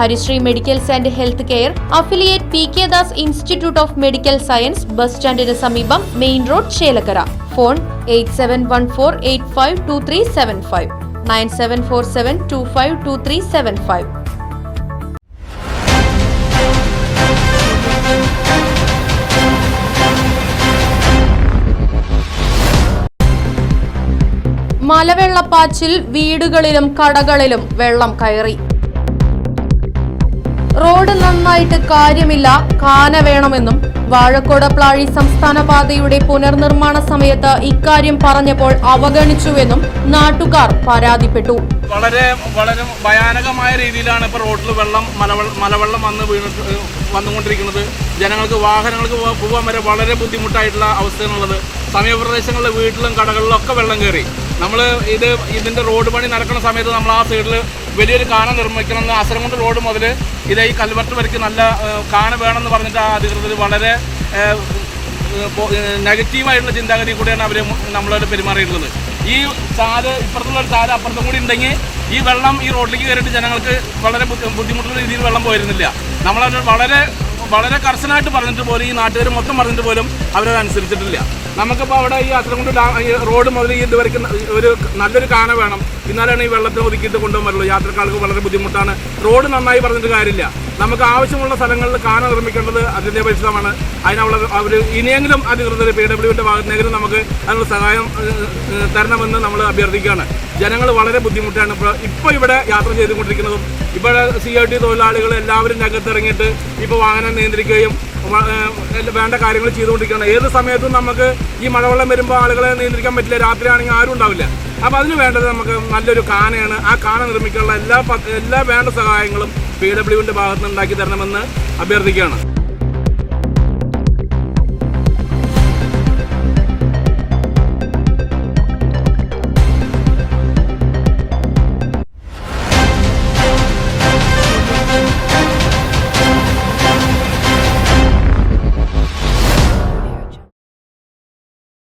Harishree medicals and health care affiliate P K Das institute of medical science bus സ്റ്റാൻഡിന് സമീപം main road Chelakkara. Phone eight seven one four eight five two three seven five. Nine seven four seven two five two three seven five. മലവെള്ളപ്പാച്ചിൽ വീടുകളിലും കടകളിലും വെള്ളം കയറി. Road നന്നായിട്ട് കാര്യമില്ല കാന വേണമെന്നും വാഴക്കോട് പ്ലാഴി സംസ്ഥാന പാതയുടെ പുനർനിർമ്മാണ സമയത്ത് ഇക്കാര്യം പറഞ്ഞപ്പോൾ അവഗണിച്ചുവെന്നും നാട്ടുകാർ പരാതിപ്പെട്ടു. വളരെ വളരെ ഭയാനകമായ രീതിയിലാണ് ഇപ്പോൾ റോഡിൽ വെള്ളം മലവെള്ളം വന്ന് വീണിട്ട് വന്നുകൊണ്ടിരിക്കുന്നത്. ജനങ്ങൾക്ക് വാഹനങ്ങൾക്ക് പോകാൻ വരെ വളരെ ബുദ്ധിമുട്ടായിട്ടുള്ള അവസ്ഥയാണുള്ളത്. സമീപപ്രദേശങ്ങളിലെ വീട്ടിലും കടകളിലും ഒക്കെ വെള്ളം കയറി. നമ്മൾ ഇത് ഇതിന്റെ റോഡ് പണി നടക്കുന്ന സമയത്ത് നമ്മൾ ആ സൈഡിൽ വലിയൊരു കാന നിർമ്മിക്കണമെന്ന് അസരംകൊണ്ട് റോഡ് മുതൽ ഇത് ഈ കൽവർട്ട് വരയ്ക്ക് നല്ല കാന വേണമെന്ന് പറഞ്ഞിട്ട് ആ അധികൃതർ വളരെ നെഗറ്റീവായിട്ടുള്ള ചിന്താഗതി കൂടിയാണ് അവർ നമ്മളോട് പെരുമാറിയിട്ടുള്ളത്. ഈ ചാൽ ഇപ്പുറത്തുള്ള ഒരു ചാൽ അപ്പുറത്തും കൂടി ഉണ്ടെങ്കിൽ ഈ വെള്ളം ഈ റോഡിലേക്ക് കയറിയിട്ട് ജനങ്ങൾക്ക് വളരെ ബുദ്ധിമുട്ടുള്ള രീതിയിൽ വെള്ളം പോയിരുന്നില്ല. നമ്മളത് വളരെ വളരെ കർശനമായിട്ട് പറഞ്ഞിട്ട് പോലും ഈ നാട്ടുകാർ മൊത്തം പറഞ്ഞിട്ട് പോലും അവരത് അനുസരിച്ചിട്ടില്ല. നമുക്കിപ്പോൾ അവിടെ ഈ അത്രകൊണ്ട് റോഡ് മുതൽ ഈ ഇതുവരെ ഒരു നല്ലൊരു കാന വേണം. എന്നാലാണ് ഈ വെള്ളത്തിൽ ഒതുക്കിയിട്ട് കൊണ്ടുപോകാൻ പറ്റുള്ളൂ. യാത്രക്കാർക്ക് വളരെ ബുദ്ധിമുട്ടാണ്. റോഡ് നന്നായി പറഞ്ഞിട്ട് കാര്യമില്ല. നമുക്ക് ആവശ്യമുള്ള സ്ഥലങ്ങളിൽ കാന നിർമ്മിക്കേണ്ടത് പരിശ്രമമാണ് അതിനുള്ള അവർ ഇനിയെങ്കിലും അധികൃതർ പി ഡബ്ല്യുവിന്റെ ഭാഗത്തുനിന്നെങ്കിലും നമുക്ക് അതിനുള്ള സഹായം തരണമെന്ന് നമ്മൾ അഭ്യർത്ഥിക്കുകയാണ്. ജനങ്ങൾ വളരെ ബുദ്ധിമുട്ടാണ്. ഇപ്പോൾ ഇപ്പോൾ ഇവിടെ യാത്ര ചെയ്തുകൊണ്ടിരിക്കുന്നതും ഇവിടെ സി ഐ ടി തൊഴിലാളികൾ എല്ലാവരും രംഗത്തിറങ്ങിയിട്ട് ഇപ്പോൾ വാഹനം നിയന്ത്രിക്കുകയും വേണ്ട കാര്യങ്ങൾ ചെയ്തുകൊണ്ടിരിക്കുകയാണ്. ഏത് സമയത്തും നമുക്ക് ഈ മഴവെള്ളം വരുമ്പോൾ ആളുകളെ നിയന്ത്രിക്കാൻ പറ്റില്ല. രാത്രിയാണെങ്കിൽ ആരും ഉണ്ടാവില്ല. അപ്പോൾ അതിന് വേണ്ടത് നമുക്ക് നല്ലൊരു കാനയാണ്. ആ കാന നിർമ്മിക്കാനുള്ള എല്ലാ എല്ലാ വേണ്ട സഹായങ്ങളും പി ഡബ്ല്യുവിന്റെ ഭാഗത്ത് നിന്ന് ഉണ്ടാക്കി തരണമെന്ന് അഭ്യർത്ഥിക്കുകയാണ്.